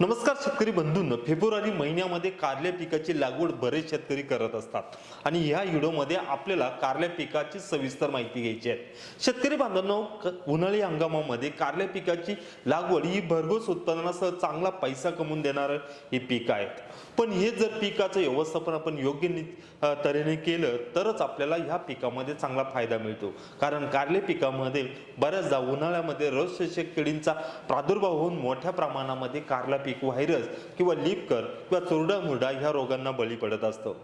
नमस्कार शेतकरी बंधूंनो. फेब्रुवारी महिन्यामध्ये कारल्या पिकाची लागवड बरेच शेतकरी करत असतात. आणि ह्या व्हिडिओमध्ये आपल्याला कारल्या पिकाची सविस्तर माहिती घ्यायची आहे. शेतकरी बांधवांनो उन्हाळी हंगामामध्ये कारल्या पिकाची लागवड ही भरघोस उत्पादनासह चांगला पैसा कमवून देणारं हे पीक आहे. पण हे जर पिकाचं व्यवस्थापन आपण योग्य तऱ्हेने केलं तरच आपल्याला ह्या पिकामध्ये चांगला फायदा मिळतो. कारण कारले पिकामध्ये बऱ्याचदा उन्हाळ्यामध्ये रसशेषक किडींचा प्रादुर्भाव होऊन मोठ्या प्रमाणामध्ये कारला पिक व्हायरस किंवा लिपकर किंवा चुरडा मुरडा ह्या रोगांना बळी पडत असतो.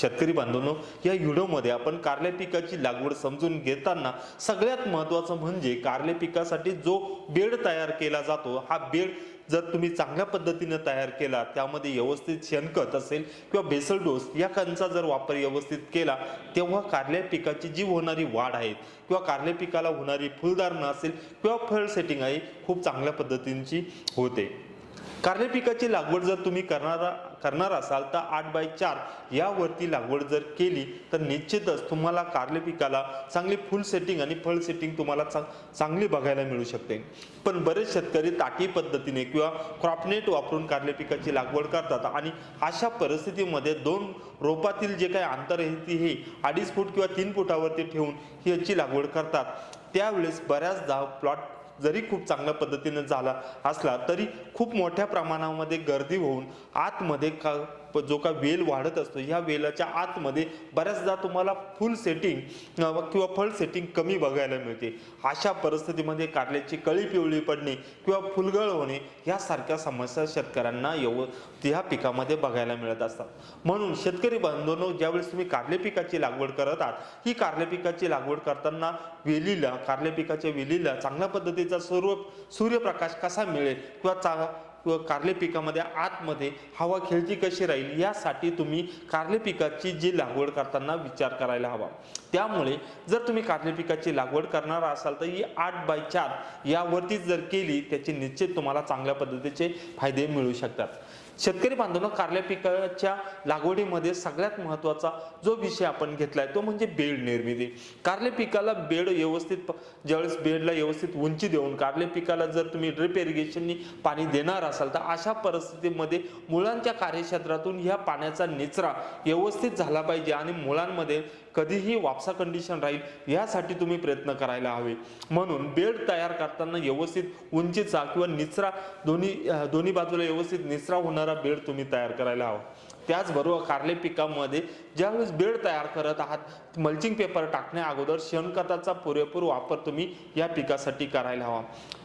शेतकरी बांधवांनो या व्हिडिओमध्ये आपण कारले पिकाची लागवड समजून घेताना सगळ्यात महत्त्वाचं म्हणजे कारले पिकासाठी जो बेड तयार केला जातो हा बेड जर तुम्ही चांगल्या पद्धतीने तयार केला त्यामध्ये व्यवस्थित शेणखत असेल किंवा बेसल डोस या खतांचा जर वापर व्यवस्थित केला तेव्हा कारल्या पिकाची जी होणारी वाढ आहे किंवा कारल्या पिकाला होणारी फुलधारणा असेल किंवा फळ सेटिंग आहे खूप चांगल्या पद्धतींची होते. कारले पिकाची लागवड जर तुम्ही करणारा करणार असाल तर आठ बाय चार यावरती लागवड जर केली तर निश्चितच तुम्हाला कारले पिकाला चांगली फुल सेटिंग आणि फळ सेटिंग तुम्हाला चांग चांगली बघायला मिळू शकते. पण बरेच शेतकरी ताटी पद्धतीने किंवा क्रॉपनेट वापरून कारले पिकाची लागवड करतात आणि अशा परिस्थितीमध्ये दोन रोपातील जे काही अंतर आहे ती हे अडीच फूट किंवा तीन फुटावरती ठेवून याची लागवड करतात. त्यावेळेस बऱ्याचदा प्लॉट जरी खूप चांगल्या पद्धतीने झाला असला तरी खूप मोठ्या प्रमाणामध्ये गर्दी होऊन आतमध्ये का प- जो का वेल वाढत असतो ह्या वेलाच्या आतमध्ये बऱ्याचदा तुम्हाला फुल सेटिंग किंवा फळ सेटिंग कमी बघायला मिळते. अशा परिस्थितीमध्ये कारल्याची कळी पिवळी पडणे किंवा फुलगळ होणे यासारख्या समस्या शेतकऱ्यांना येऊ ह्या पिकामध्ये बघायला मिळत असतात. म्हणून शेतकरी बांधवांनो ज्यावेळेस तुम्ही कारले पिकाची लागवड करत आहात ही कारले पिकाची लागवड करताना वेलीला कारले पिकाच्या वेलीला चांगल्या पद्धतीचा सर्व सूर्यप्रकाश कसा मिळेल किंवा चा कारले पिकामध्ये आतमध्ये हवा खेळती कशी राहील यासाठी तुम्ही कारले पिकाची जी लागवड करताना विचार करायला हवा. त्यामुळे जर तुम्ही कारले पिकाची लागवड करणार असाल तर ही आठ बाय चार यावरतीच जर केली त्याचे निश्चित तुम्हाला चांगल्या पद्धतीचे फायदे मिळू शकतात. शेतकरी बांधवांना कारल्या पिकाच्या लागवडीमध्ये सगळ्यात महत्त्वाचा जो विषय आपण घेतलाय तो म्हणजे बेड निर्मिती. कारले पिकाला बेड व्यवस्थित ज्यावेळेस बेडला व्यवस्थित उंची देऊन कारले पिकाला जर तुम्ही ड्रिप इरिगेशननी पाणी देणार असाल तर अशा परिस्थितीमध्ये मुळांच्या कार्यक्षेत्रातून ह्या पाण्याचा निचरा व्यवस्थित झाला पाहिजे आणि मुळांमध्ये कधीही वापसा कंडिशन राहील यासाठी तुम्ही प्रयत्न करायला हवे. म्हणून बेड तयार करताना व्यवस्थित उंचीचा किंवा निचरा दोन्ही दोन्ही बाजूला व्यवस्थित निचरा होणारा बेड तुम्ही तयार करायला हवा. त्याचबरोबर कारले पिकामध्ये ज्यावेळेस बेड तयार करत आहात मल्चिंग पेपर टाकण्या अगोदर शेणखताचा पुरेपूर वापर तुम्ही या पिकासाठी करायला हवा.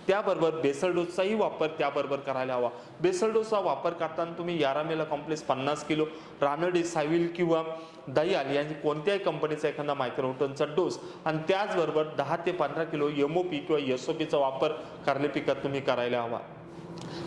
त्याबरोबर बेसल डोसचाही वापर त्याबरोबर करायला हवा. बेसल डोसचा वापर करताना तुम्ही यारामेला कॉम्प्लेक्स पन्नास किलो रानडी साविल किंवा दयाल यांची कोणत्याही कंपनीचा एखादा मायक्रोटनचा डोस आणि त्याचबरोबर दहा ते पंधरा किलो एमओपी किंवा एस ओ पीचा वापर कारले पिकात तुम्ही करायला हवा.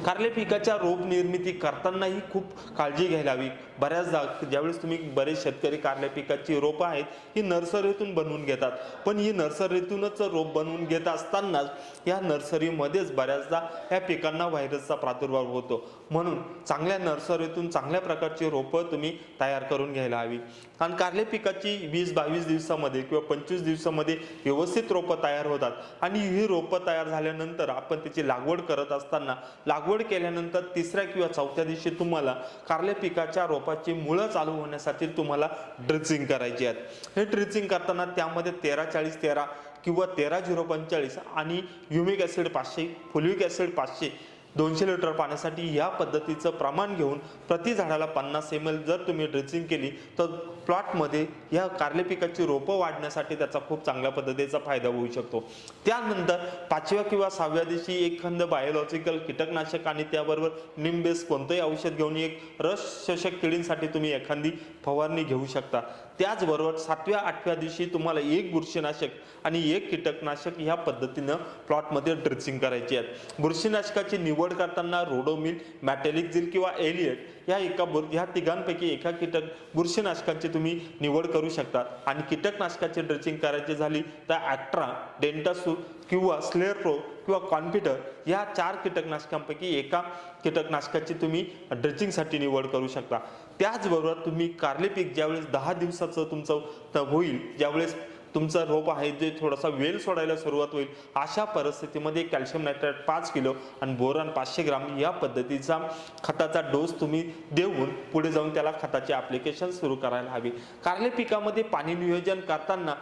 कारले पिकाच्या रोप निर्मिती करतानाही खूप काळजी घ्यायला हवी. बऱ्याचदा ज्यावेळेस तुम्ही बरेच शेतकरी कारले पिकाची रोपं आहेत ही नर्सरीतून बनवून घेतात. पण ही नर्सरीतूनच रोप बनवून घेत असतानाच या नर्सरीमध्येच बऱ्याचदा या पिकांना व्हायरसचा प्रादुर्भाव होतो. म्हणून चांगल्या नर्सरीतून चांगल्या प्रकारची रोपं तुम्ही तयार करून घ्यायला हवी. कारण कारले पिकाची वीस बावीस दिवसामध्ये किंवा पंचवीस दिवसामध्ये व्यवस्थित रोपं तयार होतात. आणि ही रोपं तयार झाल्यानंतर आपण त्याची लागवड करत असताना लागवड केल्यानंतर तिसऱ्या किंवा चौथ्या दिवशी तुम्हाला कारले पिकाच्या रोपाची मुळं चालू होण्यासाठी तुम्हाला ड्रिचिंग करायची आहेत. हे ड्रिचिंग करताना त्यामध्ये तेरा चाळीस तेरा किंवा तेरा झिरो पंचेचाळीस आणि युमिक ॲसिड पाचशे फुलिक ॲसिड पाचशे दोनशे लिटर पाण्यासाठी या पद्धतीचं प्रमाण घेऊन प्रति झाडाला पन्नास एम एल जर तुम्ही ड्रिचिंग केली तर प्लॉटमध्ये ह्या कारले पिकाची रोपं वाढण्यासाठी त्याचा खूप चांगल्या पद्धतीचा फायदा होऊ शकतो. त्यानंतर पाचव्या किंवा सहाव्या दिवशी एखादं बायोलॉजिकल कीटकनाशक आणि त्याबरोबर निमबेस कोणतंही औषध घेऊन एक रस शोषक किडींसाठी तुम्ही एखादी फवारणी घेऊ शकता. त्याचबरोबर सातव्या आठव्या दिवशी तुम्हाला एक बुरशीनाशक आणि एक कीटकनाशक ह्या पद्धतीनं प्लॉटमध्ये ड्रिचिंग करायची आहेत. बुरशीनाशकाची निवड निवड करताना रोडोमिल मॅटेलिक झिल किंवा एलियट या एका बुर ह्या तिघांपैकी एका कीटक बुरशीनाशकांची तुम्ही निवड करू शकता आणि कीटकनाशकाची ड्रेसिंग करायची झाली तर ॲक्ट्रा डेंटासू किंवा स्लेअर प्रो किंवा कॉन्फिटर या चार कीटकनाशकांपैकी एका कीटकनाशकाची तुम्ही ड्रेचिंगसाठी निवड करू शकता. त्याचबरोबर तुम्ही कार्ले पीक ज्यावेळेस दहा दिवसाचं तुमचं होईल ज्यावेळेस तुमचं रोप आहे जे थोडासा वेल सोडायला सुरुवात होईल अशा परिस्थितीमध्ये कॅल्शियम नायट्रेट पाच किलो आणि बोरान पाचशे ग्राम या पद्धतीचा खताचा डोस तुम्ही देऊन पुढे जाऊन त्याला खताचे ॲप्लिकेशन सुरू करायला हवी. कारले पिकामध्ये पाणी नियोजन करताना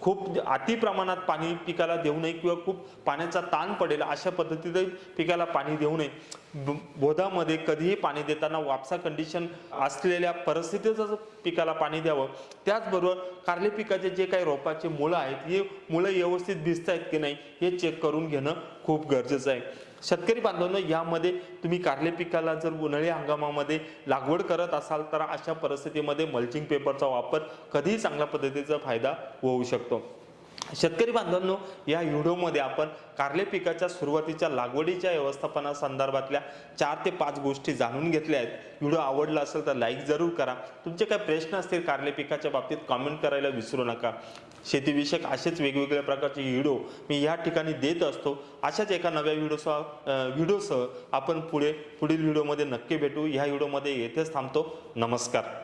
खूप अति प्रमाणात पाणी पिकाला देऊ नये किंवा खूप पाण्याचा ताण पडेल अशा पद्धतीने पिकाला पाणी देऊ नये. बोधामध्ये कधीही पाणी देताना वापसा कंडिशन असलेल्या परिस्थितीतच पिकाला पाणी द्यावं. त्याचबरोबर कारले पिकाचे जे काही रोपाचे मुळं आहेत हे मुळं व्यवस्थित भिजत आहेत की नाही हे चेक करून घेणं खूप गरजेचं आहे. शेतकरी बांधवांनो यामध्ये तुम्ही कारले पिकाला जर उन्हाळी हंगामामध्ये लागवड करत असाल तर अशा परिस्थितीमध्ये मल्चिंग पेपरचा वापर कधीही चांगल्या पद्धतीचा फायदा होऊ शकतो. शेतकरी बांधवांनो या व्हिडिओमध्ये आपण कारले पिकाच्या सुरुवातीच्या लागवडीच्या व्यवस्थापना संदर्भातल्या चार ते पाच गोष्टी जाणून घेतल्या आहेत. व्हिडिओ आवडला असेल तर लाईक जरूर करा. तुमचे काय प्रश्न असतील कारले पिकाच्या बाबतीत कॉमेंट करायला विसरू नका. शेतीविषयक असेच वेगवेगळ्या प्रकारचे व्हिडिओ मी या ठिकाणी देत असतो. अशाच एका नव्या व्हिडिओसह व्हिडिओसह आपण पुढे पुढील व्हिडिओमध्ये नक्की भेटू. ह्या व्हिडिओमध्ये येथेच थांबतो. नमस्कार.